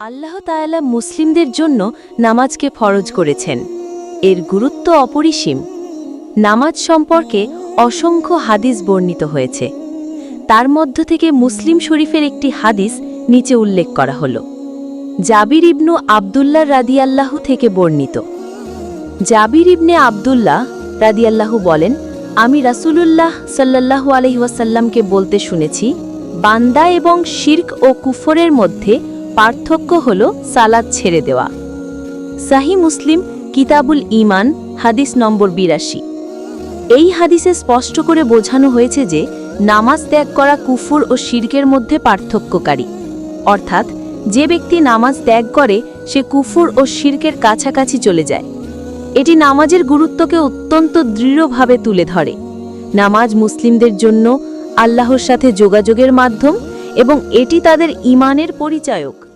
আল্লাহ তায়ালা মুসলিমদের জন্য নামাজকে ফরজ করেছেন। এর গুরুত্ব অপরিসীম। নামাজ সম্পর্কে অসংখ্য হাদিস বর্ণিত হয়েছে। তার মধ্য থেকে মুসলিম শরীফের একটি হাদিস নিচে উল্লেখ করা হল। জাবির ইবনু আবদুল্লাহ রাদিয়াল্লাহু থেকে বর্ণিত। জাবির ইবনে আবদুল্লাহ রাদিয়াল্লাহু বলেন, আমি রাসূলুল্লাহ সাল্লাল্লাহু আলাইহি ওয়াসাল্লামকে বলতে শুনেছি, বান্দা এবং শির্ক ও কুফরের মধ্যে পার্থক্য হল সালাদ ছেড়ে দেওয়া। সাহি মুসলিম কিতাবুল ইমান হাদিস নম্বর বিরাশি। এই হাদিসে স্পষ্ট করে বোঝানো হয়েছে যে, নামাজ ত্যাগ করা কুফুর ও শির্কের মধ্যে পার্থক্যকারী। অর্থাৎ, যে ব্যক্তি নামাজ ত্যাগ করে, সে কুফুর ও শির্কের কাছাকাছি চলে যায়। এটি নামাজের গুরুত্বকে অত্যন্ত দৃঢ়ভাবে তুলে ধরে। নামাজ মুসলিমদের জন্য আল্লাহর সাথে যোগাযোগের মাধ্যম এবং এটি তাদের ইমানের পরিচায়ক।